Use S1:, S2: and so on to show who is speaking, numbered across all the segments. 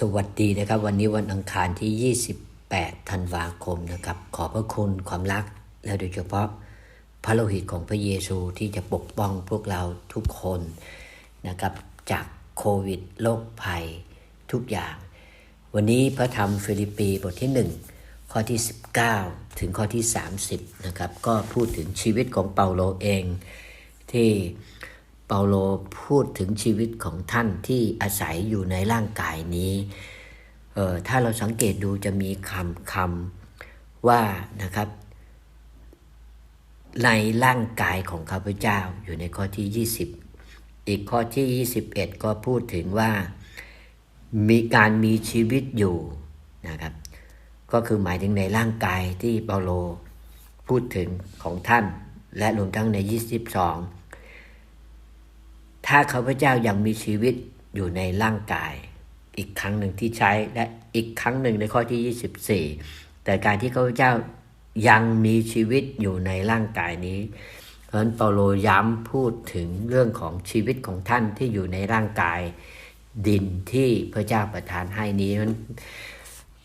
S1: สวัสดีนะครับ วันนี้วันอังคารที่ 28 ธันวาคมนะครับ ขอพระคุณความรัก และโดยเฉพาะพระโลหิตของพระเยซูที่จะปกป้องพวกเราทุกคนนะครับจากโควิดโรคภัยทุกอย่าง วันนี้พระธรรมฟิลิปปีบทที่ 1 ข้อที่ 19 ถึงข้อที่ 30นะครับก็พูดถึงชีวิตของเปาโลเองที่ เปาโลพูดถึงชีวิตของท่านที่อาศัยอยู่ในร่างกายนี้เออถ้าเราสังเกตดูจะมีคำคำว่านะครับ ในร่างกายของข้าพเจ้าอยู่ในข้อที่ 20 อีกข้อที่ 21 ก็พูดถึงว่ามีการมีชีวิตอยู่นะครับ ก็คือหมายถึงในร่างกายที่เปาโลพูดถึงของท่าน และรวมทั้งใน 22 ถ้าข้าพเจ้ายังมีชีวิตอยู่ในร่างกาย อีกครั้งหนึ่งที่ใช้และอีกครั้งหนึ่งในข้อที่ 24 แต่การที่ข้าพเจ้ายังมีชีวิตอยู่ในร่างกายนี้เพราะนั้นเปาโลย้ำพูดถึงเรื่องของชีวิตของท่านที่อยู่ในร่างกายดินที่พระเจ้าประทานให้นี้นั้น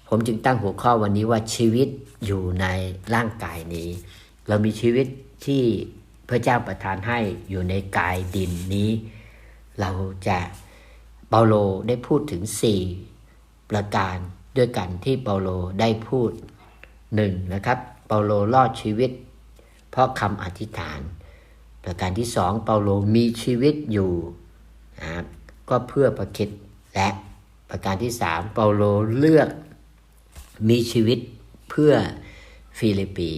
S1: ผมจึงตั้งหัวข้อวันนี้ว่าชีวิตอยู่ในร่างกายนี้ เรามีชีวิตที่พระเจ้าประทานให้อยู่ในกายดินนี้ เราจะเปาโลได้พูดถึง 4 ประการด้วยกันที่เปาโลได้พูดหนึ่งนะครับ เปาโลรอดชีวิต เพราะคำอธิษฐาน ประการที่สองเปาโลมีชีวิตอยู่นะก็เพื่อประคิดและประการที่สามเปาโลเลือกมีชีวิตเพื่อฟิลิปปี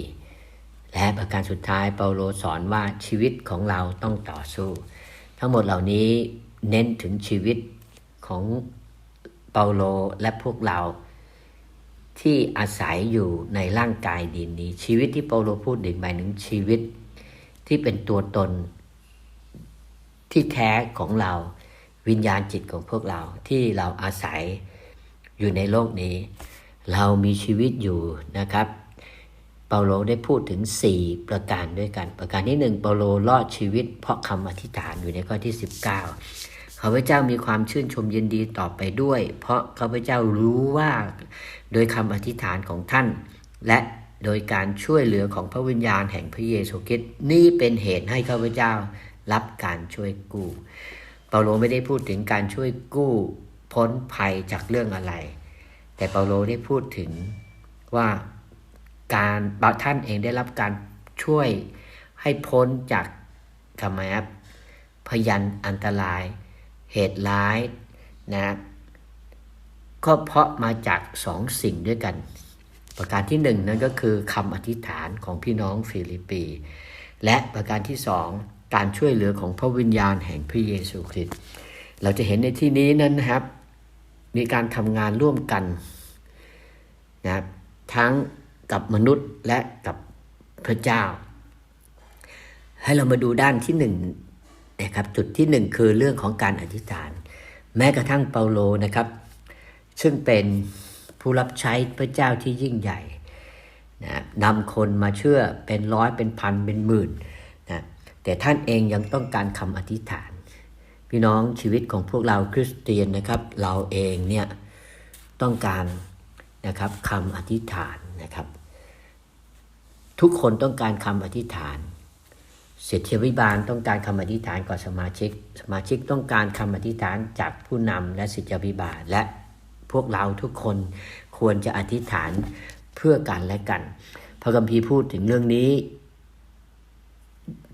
S1: และประการสุดท้ายเปาโลสอนว่าชีวิตของเราต้องต่อสู้ ทั้งหมดเหล่านี้เน้นถึงชีวิตของเปาโลและพวกเราที่อาศัยอยู่ในร่างกายดินนี้ ชีวิตที่เปาโลพูดถึงหมายถึงชีวิตที่เป็นตัวตนที่แท้ของเราวิญญาณจิตของพวกเราที่เราอาศัยอยู่ในโลกนี้ เรามีชีวิตอยู่นะครับ เปาโลได้พูดถึง 4 ประการด้วยกัน ประการที่ 1 เปาโลรอดชีวิต เพราะคำอธิษฐานอยู่ในข้อที่ 19ข้าพเจ้ามีความชื่นชมยินดีต่อไปด้วย เพราะข้าพเจ้ารู้ว่า โดยคำอธิษฐานของท่าน และโดยการช่วยเหลือของพระวิญญาณแห่งพระเยซูคริสต์นี่เป็นเหตุให้ข้าพเจ้ารับการช่วยกู้ เปาโลไม่ได้พูดถึงการช่วยกู้พ้นภัยจากเรื่องอะไร แต่เปาโลได้พูดถึงว่า การบางท่านเองได้รับการช่วยให้พ้นจากทำไมครับพยันอันตราย เหตุร้ายนะก็เพราะมาจากสองสิ่งด้วยกัน ประการที่หนึ่งนั่นก็คือคำอธิษฐานของพี่น้องฟิลิปปี และประการที่สองการช่วยเหลือของพระวิญญาณแห่งพระเยซูคริสต์เราจะเห็นในที่นี้นั้นนะครับ มีการทำงานร่วมกันนะครับทั้ง กับมนุษย์และกับพระเจ้า ให้เรามาดูด้านที่หนึ่งนะครับจุดที่หนึ่งคือเรื่องของการอธิษฐาน แม้กระทั่งเปาโลนะครับ ซึ่งเป็นผู้รับใช้พระเจ้าที่ยิ่งใหญ่นะนำคนมาเชื่อเป็นร้อยเป็นพันเป็นหมื่นนะแต่ท่านเองยังต้องการคำอธิษฐาน พี่น้องชีวิตของพวกเราคริสเตียนนะครับ เราเองเนี่ยต้องการนะครับคำอธิษฐานนะครับ ทุกคนต้องการคำอธิษฐาน เศรษฐวิบาลต้องการคำอธิษฐานก่อนสมาชิก สมาชิกต้องการคำอธิษฐานจากผู้นำและศิษยวิบาลและพวกเราทุกคนควรจะอธิษฐานเพื่อกันและกัน พระคัมภีพูดถึงเรื่องนี้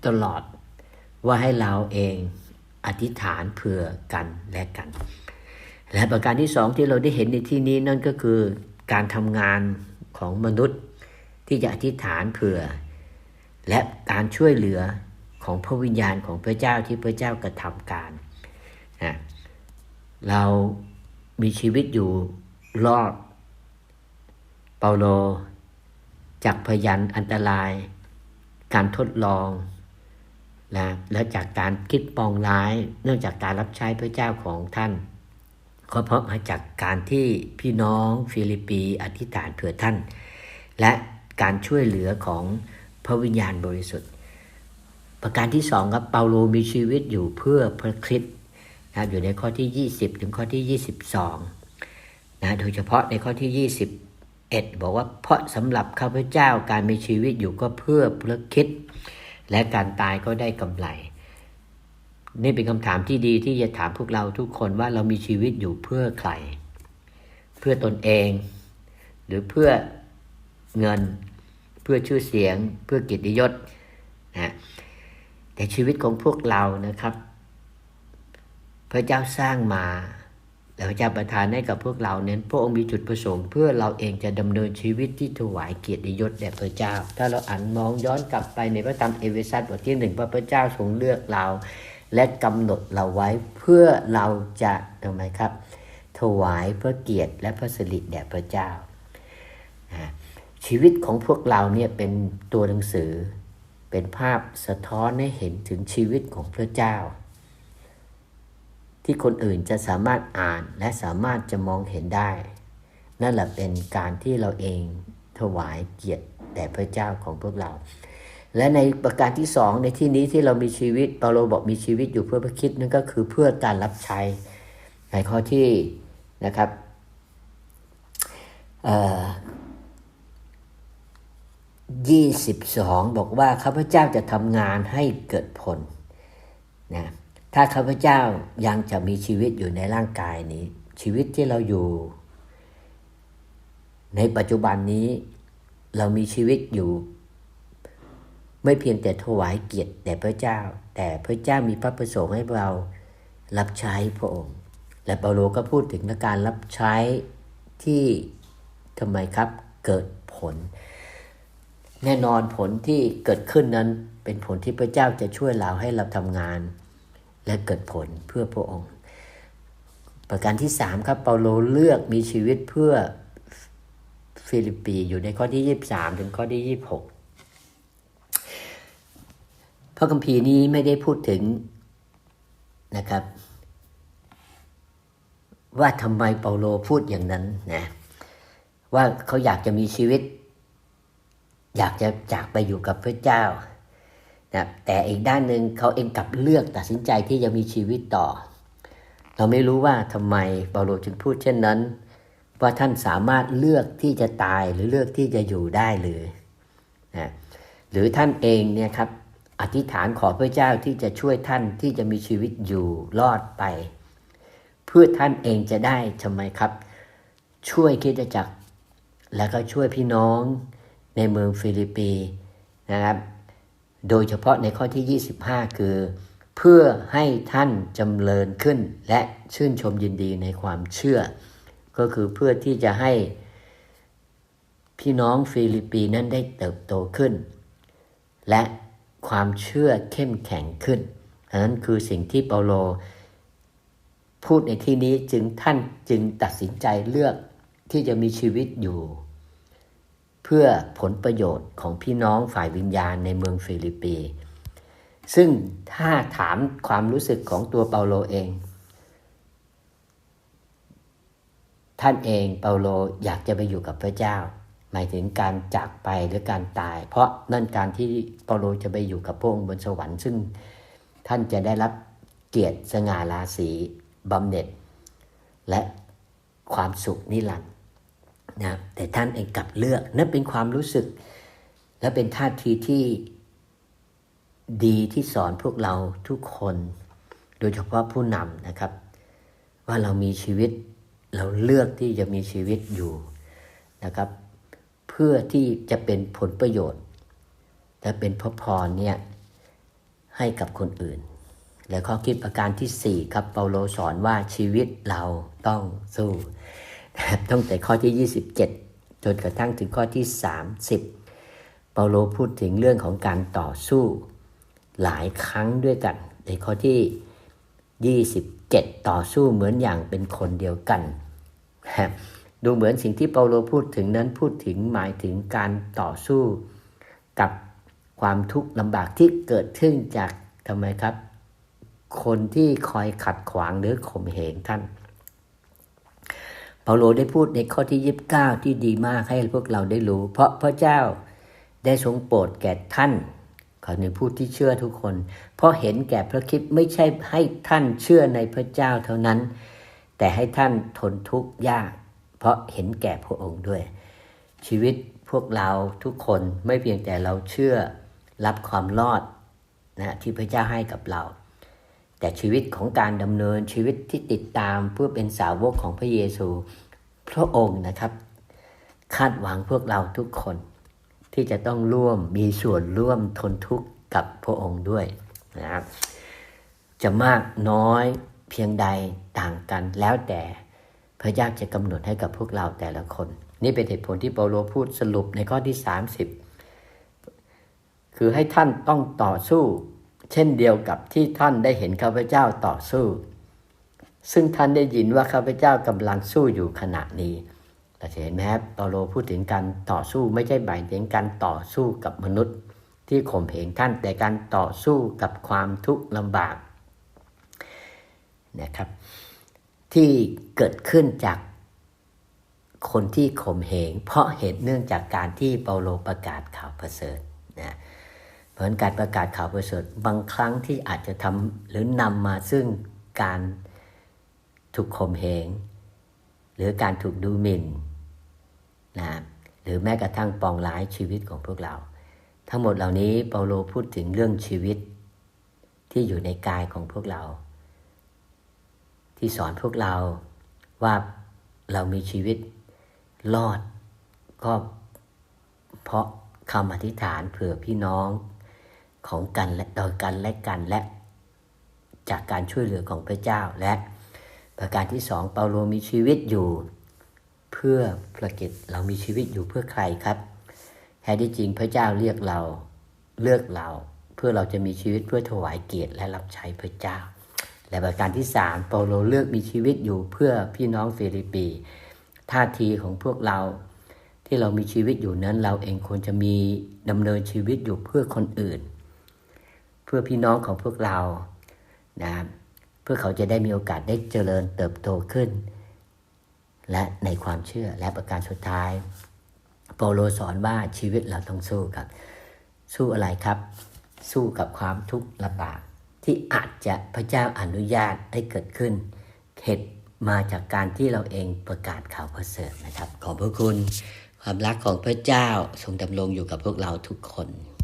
S1: ตลอดว่าให้เราเองอธิษฐานเพื่อกันและกัน และประการที่สองที่เราได้เห็นในที่นี้นั่นก็คือการทำงานของมนุษย์ ที่จะอธิษฐานเผื่อ และการช่วยเหลือของพระวิญญาณของพระเจ้าที่พระเจ้ากระทำการนะเรามีชีวิตอยู่รอดเปาโลจากพยันอันตราย การทดลองนะและจากการคิดปองร้าย เนื่องจากการรับใช้พระเจ้าของท่านก็เพราะมาจากการที่พี่น้องฟิลิปปีอธิษฐานเผื่อท่าน และ การช่วยเหลือของพระวิญญาณบริสุทธิ์ ประการที่สองครับเปาโลมีชีวิตอยู่เพื่อพระคริสต์นะอยู่ในข้อที่ 20 ถึงข้อที่ 22นะโดยเฉพาะในข้อที่ 21 บอกว่าเพราะสำหรับข้าพเจ้าการมีชีวิตอยู่ก็เพื่อพระคิดและการตายก็ได้กำไร นี่เป็นคำถามที่ดีที่จะถามพวกเราทุกคนว่าเรามีชีวิตอยู่เพื่อใคร เพื่อตนเอง หรือเพื่อ เงิน เพื่อชื่อเสียง เพื่อเกียรติยศนะแต่ชีวิตของพวกเรานะครับ พระเจ้าสร้างมาแต่พระเจ้าประทานให้กับพวกเราเน้นพระองค์มีจุดประสงค์เพื่อเราเองจะดำเนินชีวิตที่ถวายเกียรติยศแด่พระเจ้า ถ้าเราอ่านมองย้อนกลับไปในพระธรรมเอเวซัสบทที่หนึ่งว่าพระเจ้าทรงเลือกเรา และกำหนดเราไว้เพื่อเราจะทำไมครับ ถวายพระเกียรติและพระสิริแด่พระเจ้านะ ชีวิตของพวกเราเนี่ยเป็นตัวหนังสือ เป็นภาพสะท้อนให้เห็นถึงชีวิตของพระเจ้า ที่คนอื่นจะสามารถอ่านและสามารถจะมองเห็นได้ นั่นแหละเป็นการที่เราเองถวายเกียรติแด่พระเจ้าของพวกเรา และในประการที่สองในที่นี้ที่เรามีชีวิตเปาโลบอกมีชีวิตอยู่เพื่อพระคิดนั่นก็คือเพื่อการรับใช้ ในข้อที่นะครับ ยี่สิบสองบอกว่าข้าพเจ้าจะทำงานให้เกิดผลนะถ้าข้าพเจ้ายังจะมีชีวิตอยู่ในร่างกายนี้ ชีวิตที่เราอยู่ ในปัจจุบันนี้ เรามีชีวิตอยู่ ไม่เพียงแต่ถวายเกียรติแด่พระเจ้า แต่พระเจ้ามีพระประสงค์ให้เรารับใช้พระองค์ และเปาโลก็พูดถึงการรับใช้ที่ทำไมครับเกิดผล แน่นอนผลที่เกิดขึ้นนั้นเป็นผลที่พระเจ้าจะช่วยเราให้เราทำงาน และเกิดผลเพื่อพระองค์ ประการที่สามครับเปาโลเลือกมีชีวิตเพื่อฟิลิปปีอยู่ในข้อที่ 23 ถึงข้อที่ 26 พระคัมภีร์นี้ไม่ได้พูดถึงนะครับ ว่าทำไมเปาโลพูดอย่างนั้นนะว่าเขาอยากจะมีชีวิต อยากจะจากไปอยู่กับพระเจ้านะแต่อีกด้านหนึ่งเขาเองกลับเลือกตัดสินใจที่จะมีชีวิตต่อ เราไม่รู้ว่าทำไมเปาโลจึงพูดเช่นนั้น ว่าท่านสามารถเลือกที่จะตายหรือเลือกที่จะอยู่ได้หรือนะหรือท่านเองเนี่ยครับอธิษฐานขอพระเจ้าที่จะช่วยท่านที่จะมีชีวิตอยู่รอดไป เพื่อท่านเองจะได้ทำไมครับ ช่วยคิดจักร แล้วก็ช่วยพี่น้อง ในเมืองฟิลิปปีนะครับ โดยเฉพาะในข้อที่ 25 คือ เพื่อให้ท่านจำเริญขึ้นและชื่นชมยินดีในความเชื่อ ก็คือเพื่อที่จะให้พี่น้องฟิลิปปีนั้นได้เติบโตขึ้น และความเชื่อเข้มแข็งขึ้นอันนั้นคือสิ่งที่เปาโล พูดในที่นี้จึงท่านจึงตัดสินใจเลือกที่จะมีชีวิตอยู่ พื่อผลประโยชน์ของพี่น้องฝ่ายวิญญาณในเมืองฟิลิปปี ซึ่งถ้าถามความรู้สึกของตัวเปาโลเอง ท่านเองเปาโลอยากจะไปอยู่กับพระเจ้า หมายถึงการจากไปหรือการตาย เพราะนั่นการที่เปาโลจะไปอยู่กับพระองค์บนสวรรค์ ซึ่งท่านจะได้รับเกียรติสง่าราศีบำเหน็จ และความสุขนิรันดร์ นะแต่ท่านเองกลับเลือกนั่นเป็นความรู้สึก และเป็นท่าทีที่ดีที่สอนพวกเราทุกคน โดยเฉพาะผู้นำนะครับ ว่าเรามีชีวิตเราเลือกที่จะมีชีวิตอยู่นะครับ เพื่อที่จะเป็นผลประโยชน์ และเป็นพระพรเนี่ยให้กับคนอื่น และข้อคิดประการที่ 4 ครับเปาโลสอนว่าชีวิตเราต้องสู้ ตั้งแต่ข้อที่ 27 จนกระทั่งถึงข้อที่ 30 เปาโลพูดถึงเรื่องของการต่อสู้หลายครั้งด้วยกัน ในข้อที่ 27 ต่อสู้เหมือนอย่างเป็นคนเดียวกันดูเหมือนสิ่งที่เปาโลพูดถึงนั้นพูดถึงหมายถึงการต่อสู้กับความทุกข์ลำบากที่เกิดขึ้นจากทำไมครับ คนที่คอยขัดขวางหรือข่มเหงท่าน ปาโลได้พูดในข้อที่ยีิบเก้าที่ดีมากให้พวกเราได้รู้ เพราะพระเจ้าได้ทรงโปรดแก่ท่านขอในพูดที่เชื่อทุกคน เพราะเห็นแก่พระคิดไม่ใช่ให้ท่านเชื่อในพระเจ้าเท่านั้น แต่ให้ท่านทนทุกข์ยาก เพราะเห็นแก่พระองค์ด้วย ชีวิตพวกเราทุกคนไม่เพียงแต่เราเชื่อรับความรอดนะที่พระเจ้าให้กับเรา แต่ชีวิตของการดำเนินชีวิตที่ติดตามเพื่อเป็นสาวกของพระเยซู พระองค์นะครับ คาดหวังพวกเราทุกคน ที่จะต้องร่วมมีส่วนร่วมทนทุกข์กับพระองค์ด้วยนะครับจะมากน้อยเพียงใดต่างกันแล้วแต่พระเจ้าจะกำหนดให้กับพวกเราแต่ละคน นี่เป็นเหตุผลที่เปาโลพูดสรุปในข้อที่ 30 คือให้ท่านต้องต่อสู้ เช่นเดียวกับที่ท่านได้เห็นข้าพเจ้าต่อสู้ ซึ่งท่านได้ยินว่าข้าพเจ้ากำลังสู้อยู่ขณะนี้เราจะเห็นไหมครับเปาโลพูดถึงการต่อสู้ไม่ใช่หมายถึงการต่อสู้กับมนุษย์ ที่ข่มเหงท่านแต่การต่อสู้กับความทุกข์ลำบากนะครับที่เกิดขึ้นจากคนที่ข่มเหง เพราะเหตุเนื่องจากการที่เปาโลประกาศข่าวประเสริฐ เพราะการประกาศข่าวประเสริฐบางครั้งที่อาจจะทำหรือนำมาซึ่งการถูกข่มเหงหรือการถูกดูหมิ่นนะหรือแม้กระทั่งปองร้ายชีวิตของพวกเรา ทั้งหมดเหล่านี้เปาโลพูดถึงเรื่องชีวิตที่อยู่ในกายของพวกเรา ที่สอนพวกเราว่าเรามีชีวิตรอดก็เพราะคำอธิษฐานเผื่อพี่น้อง ของกันและโดยกันและกันและจากการช่วยเหลือของพระเจ้าและประการที่สองเปาโลมีชีวิตอยู่เพื่อประกิจเรามีชีวิตอยู่เพื่อใครครับแท้ที่จริงพระเจ้าเรียกเราเลือกเราเพื่อเราจะมีชีวิตเพื่อถวายเกียรติและรับใช้พระเจ้า และประการที่สามเปาโลเลือกมีชีวิตอยู่เพื่อพี่น้องฟิลิปปี ท่าทีของพวกเราที่เรามีชีวิตอยู่นั้นเราเองควรจะมีดำเนินชีวิตอยู่เพื่อคนอื่น เพื่อพี่น้องของพวกเรานะเพื่อเขาจะได้มีโอกาสได้เจริญเติบโตขึ้น และในความเชื่อและประการสุดท้ายเปโลสอนว่าชีวิตเราต้องสู้ครับ สู้อะไรครับ สู้กับความทุกข์ลำบาก ที่อาจจะพระเจ้าอนุญาตให้เกิดขึ้นเหตุมาจากการที่เราเองประกาศข่าวประเสริฐนะครับ ขอบพระคุณความรักของพระเจ้าทรงดำรงอยู่กับพวกเราทุกคน